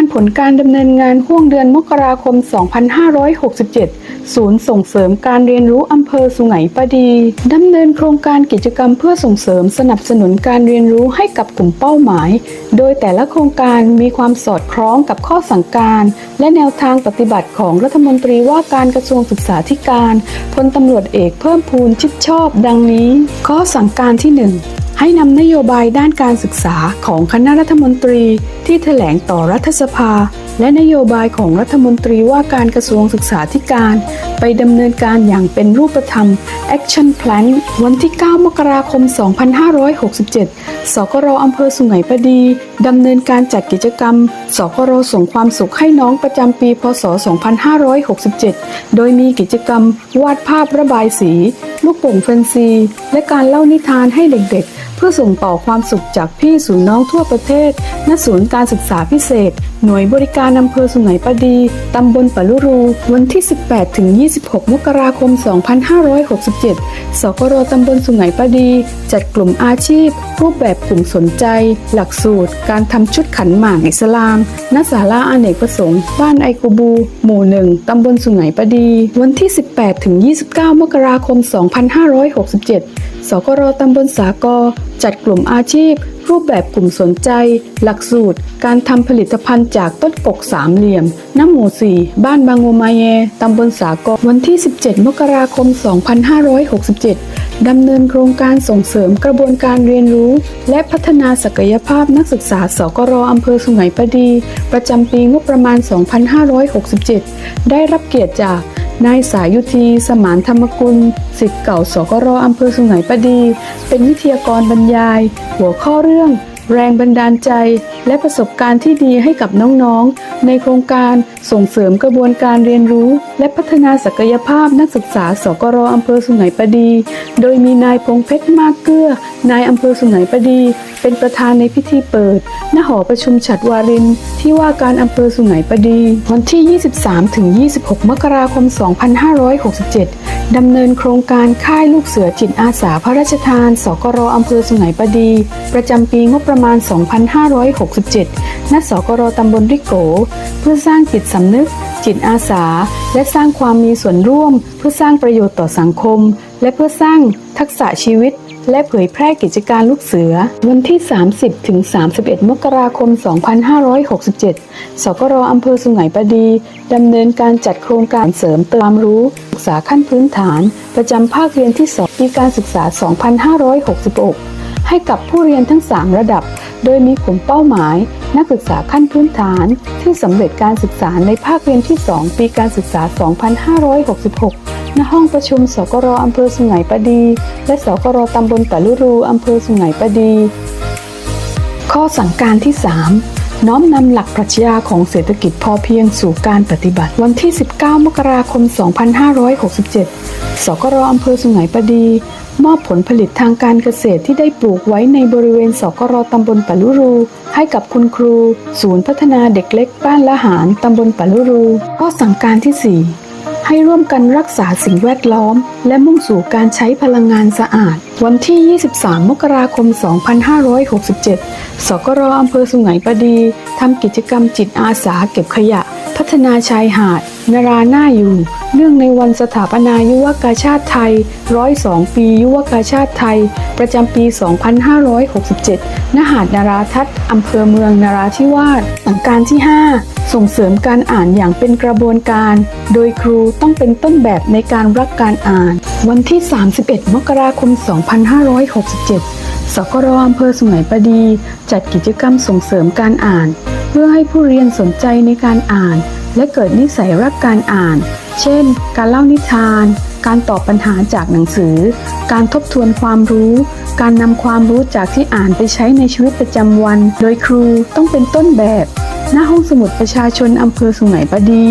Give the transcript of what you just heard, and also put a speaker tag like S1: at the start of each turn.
S1: านผลการดำเนินงานห่วงเดือนมกราคม 2567 ศูนย์ส่งเสริมการเรียนรู้อำเภอสุไหงปดีดำเนินโครงการกิจกรรมเพื่อส่งเสริมสนับสนุนการเรียนรู้ให้กับกลุ่มเป้าหมาย โดยแต่ละโครงการมีความสอดคล้องกับข้อสั่งการ และแนวทางปฏิบัติของรัฐมนตรีว่าการกระทรวงศึกษาธิการพลตำรวจเอกเพิ่มพูนชิดชอบ ดังนี้ ข้อสั่งการที่หนึ่ง ให้นำนโยบายด้านการศึกษาของคณะรัฐมนตรี ที่แถลงต่อรัฐสภา และนโยบายของรัฐมนตรีว่าการกระทรวงศึกษาธิการ ไปดำเนินการอย่างเป็นรูปธรรม Action Plan วันที่ 9 มกราคม 2567 สกรอำเภอสุไหงปดีดำเนินการจัดกิจกรรม สกรส่งความสุขให้น้องประจำปี พศ 2567 โดยมีกิจกรรมวาดภาพระบายสี ลูกโป่งแฟนซี และการเล่านิทานให้เด็กๆ พื่อส่งต่อความสุขจากพี่สู่น้องทั่วประเทศ ณ ศูนย์การศึกษาพิเศษ หน่วยบริการอำเภอสุไหงปดี ตำบลปะลุรู วันที่ 18 ถึง 26 มกราคม 2567 สกรตำบลสุไหงปดี จัดกลุ่มอาชีพ รูปแบบกลุ่มสนใจ หลักสูตร การทำชุดขันหมากอิสลาม ณ ศาลาอเนกประสงค์ บ้านไอกูบู หมู่หนึ่งตำบลสุไหงปดี วันที่ 18 ถึง 29 มกราคม 2567สกรตำบลสากอจัดกลุ่มอาชีพ รูปแบบกลุ่มสนใจ หลักสูตร การทำผลิตภัณฑ์จากต้นกกสามเหลี่ยมน้ำหมู่สี่บ้านบางโงมาเยตำบลสากอวันที่ 17 มกราคม 2567 ดำเนินโครงการส่งเสริมกระบวนการเรียนรู้ และพัฒนาศักยภาพนักศึกษา สกรอำเภอสุไหงปดี ประจำปีงบประมาณ 2567 ได้รับเกียรติจาก นายสายุธีสมานธรรมกุลสิทธิ์เก่าสกรอำเภอสุไหงปะดี เป็นวิทยากรบรรยาย หัวข้อเรื่อง แรงบันดาลใจ และประสบการณ์ที่ดีให้กับน้องๆ ในโครงการส่งเสริมกระบวนการเรียนรู้ และพัฒนาศักยภาพนักศึกษาสกรอำเภอสุไหงปะดี โดยมีนายพงเพชรมากเกื้อนายอำเภอสุไหงปะดีเป็นประธานในพิธีเปิด ณ หอประชุมฉัดวาริน ที่ว่าการอำเภอสุไหงปดี วันที่ 23 ถึง 26 มกราคม 2567 ดำเนินโครงการค่ายลูกเสือจิตอาสาพระราชทาน สกรอำเภอสุไหงปดี ประจำปีงบประมาณ 2567 ณ สกรตำบลริโก เพื่อสร้างจิตสำนึก จิตอาสา และสร้างความมีส่วนร่วม เพื่อสร้างประโยชน์ต่อสังคม และเพื่อสร้างทักษะชีวิต และเผยแพร่กิจการลูกเสือ วันที่ 30ถึง31 มกราคม 2567 สกรอำเภอสุไหงปดีดำเนินการจัดโครงการเสริมเติมความรู้ศึกษาขั้นพื้นฐาน ประจำภาคเรียนที่2ปีการศึกษา 2566 ให้กับผู้เรียนทั้ง 3 ระดับ โดยมีกลุ่มเป้าหมาย นักศึกษาขั้นพื้นฐานที่สำเร็จการศึกษาในภาคเรียนที่ 2 ปีการศึกษา 2566 ณ ห้องประชุมสกรอำเภอสุไหงปดี และสกรตำบลตะลุรูอำเภอสุไหงปดี ข้อสั่งการที่ 3 น้อมนำหลักปรัชญาของเศรษฐกิจพอเพียงสู่การปฏิบัติ วันที่ 19 มกราคม 2567 สกรอำเภอสุไหงปดี มอบผลผลิตทางการเกษตรที่ได้ปลูกไว้ในบริเวณสกรตำบลปะลุรู ให้กับคุณครู ศูนย์พัฒนาเด็กเล็กบ้านละหารตำบลปะลุรู ข้อสั่งการที่ 4 ให้ร่วมกันรักษาสิ่งแวดล้อม และมุ่งสู่การใช้พลังงานสะอาด วันที่ 23 มกราคม 2567 สกรอำเภอสุไหงปดีทำกิจกรรมจิตอาสาเก็บขยะ พัฒนาชายหาด นราหน้าอยู่ เนื่องในวันสถาปนายุวกาชาติไทย 102 ปียุวกาชาติไทย ประจำปี 2567 ณ หาดนาราทัศน์อำเภอเมืองนาราธิวาสสังการที่ 5ส่งเสริมการอ่านอย่างเป็นกระบวนการ โดยครูต้องเป็นต้นแบบในการรักการอ่าน วันที่ 31 มกราคม2567 สกรอำเภอสุไหงประดี จัดกิจกรรมส่งเสริมการอ่าน เพื่อให้ผู้เรียนสนใจในการอ่าน และเกิดนิสัยรักการอ่าน เช่น การเล่านิทาน การตอบปัญหาจากหนังสือ การทบทวนความรู้ การนำความรู้จากที่อ่านไปใช้ในชีวิตประจำวัน โดยครูต้องเป็นต้นแบบ หน้าห้องสมุดประชาชนอำเภอสุไหงประดี